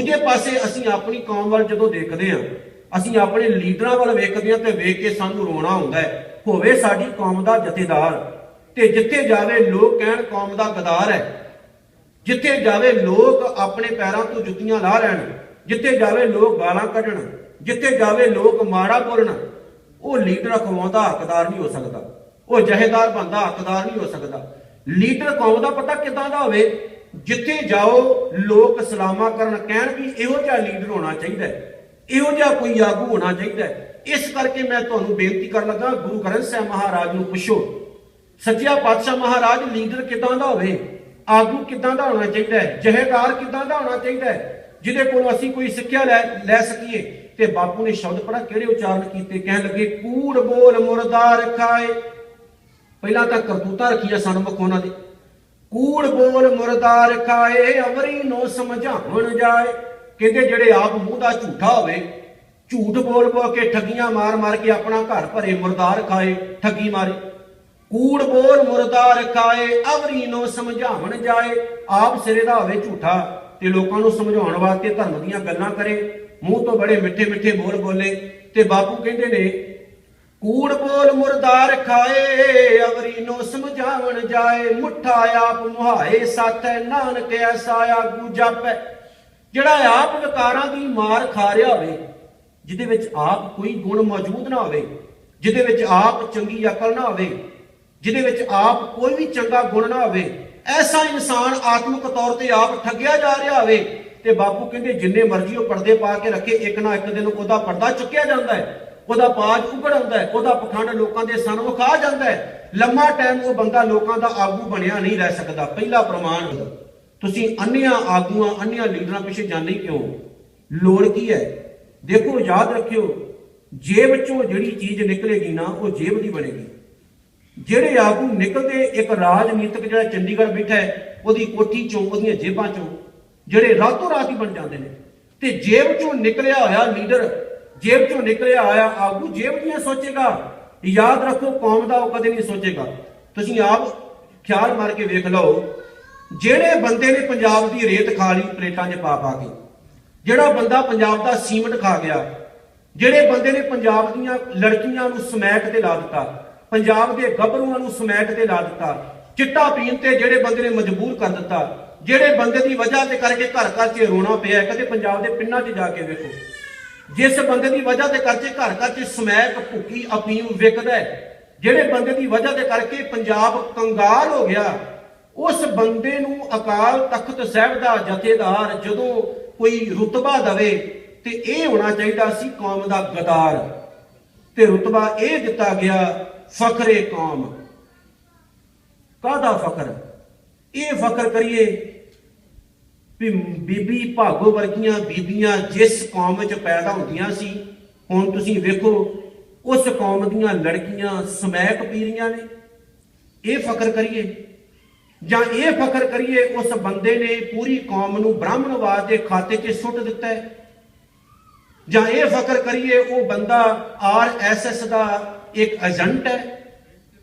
ਦੂਜੇ ਪਾਸੇ ਅਸੀਂ ਆਪਣੀ ਕੌਮ ਵੱਲ ਜਦੋਂ ਦੇਖਦੇ ਹਾਂ, ਅਸੀਂ ਆਪਣੇ ਲੀਡਰਾਂ ਵੱਲ ਵੇਖਦੇ ਹਾਂ ਤੇ ਵੇਖ ਕੇ ਸਾਨੂੰ ਰੋਣਾ ਆਉਂਦਾ ਹੈ, ਹੋਵੇ ਸਾਡੀ ਕੌਮ ਦਾ ਜਥੇਦਾਰ। ਤੇ ਜਿੱਥੇ ਜਾਵੇ ਲੋਕ ਕਹਿਣ ਕੌਮ ਦਾ ਗਦਾਰ ਹੈ। ਜਿੱਥੇ ਜਾਵੇ ਲੋਕ ਆਪਣੇ ਪੈਰਾਂ ਤੋਂ ਜੁੱਤੀਆਂ ਲਾ ਲੈਣ, ਜਿੱਥੇ ਜਾਵੇ ਲੋਕ ਗਾਲਾਂ ਕੱਢਣ, ਜਿੱਥੇ ਜਾਵੇ ਲੋਕ ਮਾੜਾ ਬੋਲਣ, ਉਹ ਲੀਡਰ ਅਖਵਾਉਂਦਾ ਹੱਕਦਾਰ ਨਹੀਂ ਹੋ ਸਕਦਾ। ਉਹ ਜਹੇਦਾਰ ਬੰਦਾ ਹੱਕਦਾਰ ਨਹੀਂ ਹੋ ਸਕਦਾ। ਲੀਡਰ ਕੌਮ ਦਾ ਪਤਾ ਕਿਦਾਂ ਦਾ ਹੋਵੇ ਜਿੱਥੇ ਜਾਓ, ਲੋਕ ਸਲਾਮਾ ਕਰਨ ਕਹਿਣ ਵੀ ਇਹੋ ਜਿਹਾ ਲੀਡਰ ਹੋਣਾ ਚਾਹੀਦਾ ਇਹੋ ਜਿਹਾ ਕੋਈ ਆਗੂ ਹੋਣਾ ਚਾਹੀਦਾ ਇਸ ਕਰਕੇ ਮੈਂ ਤੁਹਾਨੂੰ ਬੇਨਤੀ ਕਰਨ ਲੱਗਾ, ਗੁਰੂ ਗ੍ਰੰਥ ਸਾਹਿਬ ਮਹਾਰਾਜ ਨੂੰ ਪੁੱਛੋ, ਸੱਚਿਆ ਪਾਤਸ਼ਾਹ ਮਹਾਰਾਜ ਲੀਡਰ ਕਿਦਾਂ ਦਾ ਹੋਵੇ? ਆਗੂ ਕਿਦਾਂ ਦਾ ਹੋਣਾ ਚਾਹੀਦਾ ਹੈ? ਜਹੇਦਾਰ ਕਿਦਾਂ ਦਾ ਹੋਣਾ ਚਾਹੀਦਾ ਹੈ? ਜਿਹਦੇ ਕੋਲੋਂ ਅਸੀਂ ਕੋਈ ਸਿੱਖਿਆ ਲੈ ਲੈ ਸਕੀਏ, ਤੇ ਬਾਪੂ ਨੇ ਸ਼ਬਦ ਪੜਾ ਕਿਹੜੇ ਉਚਾਰਨ ਕੀਤੇ? ਕਹਿਣ ਲੱਗੇ, ਕੂੜ ਬੋਲ ਮੁਰਦਾਰ ਖਾਏ ਪਹਿਲਾਂ ਤਾਂ ਕਰਤੂਤਾ ਰੱਖੀਆਂ ਸਾਨੂੰ ਮੁਖ ਉਹਨਾਂ ਦੇ। ਕੂੜ ਬੋਲ ਮੁਰਦਾਰ ਖਾਏ ਅਵਰੀ ਨੋ ਸਮਝਾਉਣ ਜਾਏ। ਕਹਿੰਦੇ ਜਿਹੜੇ ਆਪ ਮੂੰਹ ਦਾ ਝੂਠਾ ਹੋਵੇ, ਝੂਠ ਬੋਲ ਬੋਲ ਕੇ ਠੱਗੀਆਂ ਮਾਰ ਮਾਰ ਕੇ ਆਪਣਾ ਘਰ ਭਰੇ ਮੁਰਦਾਰ ਖਾਏ ਠੱਗੀ ਮਾਰੇ। ਕੂੜ ਬੋਲ ਮੁਰਦਾਰ ਖਾਏ ਅਵਰੀ ਨੂੰ ਸਮਝਾਉਣ ਜਾਏ। ਆਪ ਸਿਰੇ ਦਾ ਹੋਵੇ ਝੂਠਾ ਤੇ ਲੋਕਾਂ ਨੂੰ ਸਮਝਾਉਣ ਵਾਸਤੇ ਧਰਮ ਦੀਆਂ ਗੱਲਾਂ ਕਰੇ। ਮੂੰਹ ਤੋਂ ਬੜੇ ਮਿੱਠੇ ਮਿੱਠੇ ਬੋਲ ਬੋਲੇ ਤੇ ਬਾਪੂ ਕਹਿੰਦੇ ਨੇ ਕੂੜ ਬੋਲ ਮੁਰਦਾਰ ਖਾਏ, ਅਵਰੀ ਨੋ ਸਮਝਾਵਣ ਜਾਏ, ਮੁੱਠਾ ਆਪ ਮੁਹਾਏ ਸਾਥੈ ਨਾਨਕ ਐਸਾ ਆਗੂ ਜਾਪੈ। ਜਿਹੜਾ ਆਪ ਵਿਕਾਰਾਂ ਦੀ ਮਾਰ ਖਾ ਰਿਹਾ ਹੋਵੇ, ਜਿਹਦੇ ਵਿੱਚ ਆਪ ਕੋਈ ਗੁਣ ਮੌਜੂਦ ਨਾ ਹੋਵੇ, ਜਿਹਦੇ ਵਿੱਚ ਆਪ ਚੰਗੀ ਅਕਲ ਨਾ ਹੋਵੇ, ਜਿਹਦੇ ਵਿੱਚ ਆਪ ਕੋਈ ਵੀ ਚੰਗਾ ਗੁਣ ਨਾ ਹੋਵੇ, ਐਸਾ ਇਨਸਾਨ ਆਤਮਿਕ ਤੌਰ ਤੇ ਆਪ ਠੱਗਿਆ ਜਾ ਰਿਹਾ ਹੋਵੇ ਤੇ ਬਾਪੂ ਕਹਿੰਦੇ ਜਿੰਨੇ ਮਰਜ਼ੀ ਉਹ ਪਰਦੇ ਪਾ ਕੇ ਰੱਖੇ, ਇੱਕ ਨਾ ਇੱਕ ਦਿਨ ਉਹਦਾ ਪਰਦਾ ਚੁੱਕਿਆ ਜਾਂਦਾ ਹੈ। ਉਹਦਾ ਪਾਜ ਉਗੜ ਆਉਂਦਾ ਹੈ, ਉਹਦਾ ਪਖੰਡ ਲੋਕਾਂ ਦੇ ਸਨਮੁਖ ਆ ਜਾਂਦਾ ਹੈ। ਲੰਮਾ ਟਾਈਮ ਉਹ ਬੰਦਾ ਲੋਕਾਂ ਦਾ ਆਗੂ ਬਣਿਆ ਨਹੀਂ ਰਹਿ ਸਕਦਾ। ਪਹਿਲਾ ਪ੍ਰਮਾਣ, ਤੁਸੀਂ ਅੰਨਿਆਂ ਆਗੂਆਂ ਅੰਨਿਆਂ ਲੀਡਰਾਂ ਪਿੱਛੇ ਜਾਂਦੇ ਕਿਉਂ? ਲੋੜ ਕੀ ਹੈ? ਦੇਖੋ, ਯਾਦ ਰੱਖਿਓ, ਜੇਬ ਚੋਂ ਜਿਹੜੀ ਚੀਜ਼ ਨਿਕਲੇਗੀ ਨਾ, ਉਹ ਜੇਬ ਦੀ ਬਣੇਗੀ। ਜਿਹੜੇ ਆਗੂ ਨਿਕਲਦੇ, ਇੱਕ ਰਾਜਨੀਤਿਕ ਜਿਹੜਾ ਚੰਡੀਗੜ੍ਹ ਬੈਠਾ ਹੈ, ਉਹਦੀ ਕੋਠੀ ਚੋਂ, ਉਹਦੀਆਂ ਜੇਬਾਂ ਚੋਂ, ਜਿਹੜੇ ਰਾਤੋਂ ਰਾਤ ਹੀ ਬਣ ਜਾਂਦੇ ਨੇ। ਤੇ ਜੇਬ ਚੋਂ ਨਿਕਲਿਆ ਹੋਇਆ ਲੀਡਰ ਜੇਬ ਚੋਂ ਨਿਕਲਿਆ ਆਇਆ ਆਗੂ ਜੇਬ ਦੀਆਂ ਸੋਚੇਗਾ ਯਾਦ ਰੱਖੋ, ਕੌਮ ਦਾ ਉਹ ਕਦੇ ਨਹੀਂ ਸੋਚੇਗਾ। ਤੁਸੀਂ ਆਪ ਖਿਆਲ ਮਾਰ ਕੇ ਵੇਖ ਲਓ, ਜਿਹੜੇ ਬੰਦੇ ਨੇ ਪੰਜਾਬ ਦੀ ਰੇਤ ਖਾ ਲਈ, ਪਲੇਟਾਂ 'ਚ ਪਾ ਪਾ ਕੇ, ਜਿਹੜਾ ਬੰਦਾ ਪੰਜਾਬ ਦਾ ਸੀਮਟ ਖਾ ਗਿਆ, ਜਿਹੜੇ ਬੰਦੇ ਨੇ ਪੰਜਾਬ ਦੀਆਂ ਲੜਕੀਆਂ ਨੂੰ ਸਮੈਕ ਤੇ ਲਾ ਦਿੱਤਾ, ਪੰਜਾਬ ਦੇ ਗੱਭਰੂਆਂ ਨੂੰ ਸਮੈਕ ਤੇ ਲਾ ਦਿੱਤਾ, ਚਿੱਟਾ ਪੀਣ ਤੇ ਜਿਹੜੇ ਬੰਦੇ ਨੇ ਮਜਬੂਰ ਕਰ ਦਿੱਤਾ, ਜਿਹੜੇ ਬੰਦੇ ਦੀ ਵਜ੍ਹਾ ਤੇ ਕਰਕੇ ਘਰ ਘਰ 'ਚ ਰੋਣਾ ਪਿਆ, ਕਦੇ ਪੰਜਾਬ ਦੇ ਪਿੰਡਾਂ 'ਚ ਜਾ ਕੇ ਵੇਖੋ। ਜਿਸ ਬੰਦੇ ਦੀ ਵਜ੍ਹਾ ਤੇ ਕਰਕੇ ਘਰ ਘਰ 'ਚ ਸਮੈਕ, ਭੁੱਕੀ, ਅਫੀਮ ਵਿਕਦਾ ਹੈ, ਜਿਹੜੇ ਬੰਦੇ ਦੀ ਵਜ੍ਹਾ ਤੇ ਕਰਕੇ ਪੰਜਾਬ ਕੰਗਾਲ ਹੋ ਗਿਆ, ਉਸ ਬੰਦੇ ਨੂੰ ਅਕਾਲ ਤਖਤ ਸਾਹਿਬ ਦਾ ਜਥੇਦਾਰ ਜਦੋਂ ਕੋਈ ਰੁਤਬਾ ਦਵੇ ਤੇ ਇਹ ਹੋਣਾ ਚਾਹੀਦਾ ਸੀ ਕੌਮ ਦਾ ਗਦਾਰ ਤੇ ਰੁਤਬਾ ਇਹ ਦਿੱਤਾ ਗਿਆ, ਫਖਰੇ ਕੌਮ। ਕਾਹਦਾ ਫਖਰ? ਇਹ ਫਖਰ ਕਰੀਏ ਵੀ ਬੀਬੀ ਭਾਗੋ ਵਰਗੀਆਂ ਬੀਬੀਆਂ ਜਿਸ ਕੌਮ ਵਿੱਚ ਪੈਦਾ ਹੁੰਦੀਆਂ ਸੀ, ਹੁਣ ਤੁਸੀਂ ਵੇਖੋ, ਉਸ ਕੌਮ ਦੀਆਂ ਲੜਕੀਆਂ ਸਮੈਕ ਪੀ ਰਹੀਆਂ ਨੇ। ਇਹ ਫਖਰ ਕਰੀਏ, ਜਾਂ ਇਹ ਫਖਰ ਕਰੀਏ, ਉਸ ਬੰਦੇ ਨੇ ਪੂਰੀ ਕੌਮ ਨੂੰ ਬ੍ਰਾਹਮਣਵਾਦ ਦੇ ਖਾਤੇ 'ਚ ਸੁੱਟ ਦਿੱਤਾ ਹੈ। ਜਾਂ ਇਹ ਫਖਰ ਕਰੀਏ, ਉਹ ਬੰਦਾ ਆਰਐਸਐਸ ਦਾ ਇੱਕ ਏਜੰਟ ਹੈ।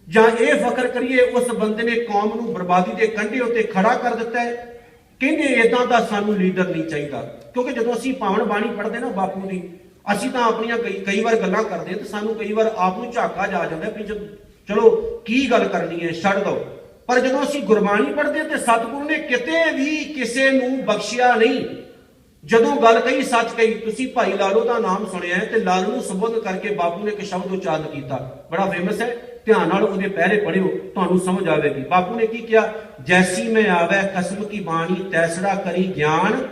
ਜਾਂ ਇਹ ਫਖਰ ਕਰੀਏ, ਉਸ ਬੰਦੇ ਨੇ ਕੌਮ ਨੂੰ ਬਰਬਾਦੀ ਦੇ ਕੰਢੇ ਉੱਤੇ ਖੜਾ ਕਰ ਦਿੱਤਾ ਹੈ। ਕਹਿੰਦੇ ਇਦਾਂ ਦਾ ਸਾਨੂੰ ਲੀਡਰ ਨਹੀਂ ਚਾਹੀਦਾ। ਕਿਉਂਕਿ ਜਦੋਂ ਅਸੀਂ ਪਾਵਨ ਬਾਣੀ ਪੜ੍ਹਦੇ ਨਾ ਬਾਪੂ ਦੀ, ਅਸੀਂ ਤਾਂ ਆਪਣੀਆਂ ਕਈ ਕਈ ਵਾਰ ਗੱਲਾਂ ਕਰਦੇ ਤੇ ਸਾਨੂੰ ਕਈ ਵਾਰ ਆਪ ਨੂੰ ਝਾਕਾ ਜਾ ਜਾਂਦਾ ਵੀ ਚਲੋ ਕੀ ਗੱਲ ਕਰਨੀ ਹੈ, ਛੱਡ ਦਿਓ ਪਰ ਜਦੋਂ ਅਸੀਂ ਗੁਰਬਾਣੀ ਪੜ੍ਹਦੇ ਹਾਂ ਤੇ ਸਤਿਗੁਰੂ ਨੇ ਕਿਤੇ ਵੀ ਕਿਸੇ ਨੂੰ ਬਖਸ਼ਿਆ ਨਹੀਂ। ਜਦੋਂ ਗੱਲ ਕਹੀ, ਸੱਚ ਕਹੀ, ਤੁਸੀਂ ਭਾਈ ਲਾਲੋ ਦਾ ਨਾਮ ਸੁਣਿਆ ਹੈ ਤੇ ਲਾਲੂ ਨੂੰ ਸੰਬੋਧਨ ਕਰਕੇ ਬਾਪੂ ਨੇ ਇੱਕ ਸ਼ਬਦ ਉਚਾਰਨ ਕੀਤਾ। ਬੜਾ ਫੇਮਸ ਹੈ। ਧਿਆਨ ਨਾਲ ਉਹਦੇ ਪਹਿਰੇ ਪੜਿਓ, ਤੁਹਾਨੂੰ ਸਮਝ ਆਵੇਗੀ। ਬਾਪੂ ਨੇ ਕੀ ਕਿਹਾ? ਜੈਸੀ ਮੈਂ ਆਵੇ, ਕਸਮ ਕੀ ਬਾਣੀ, ਤੈਸੜਾ ਕਰੀ ਗਿਆਨ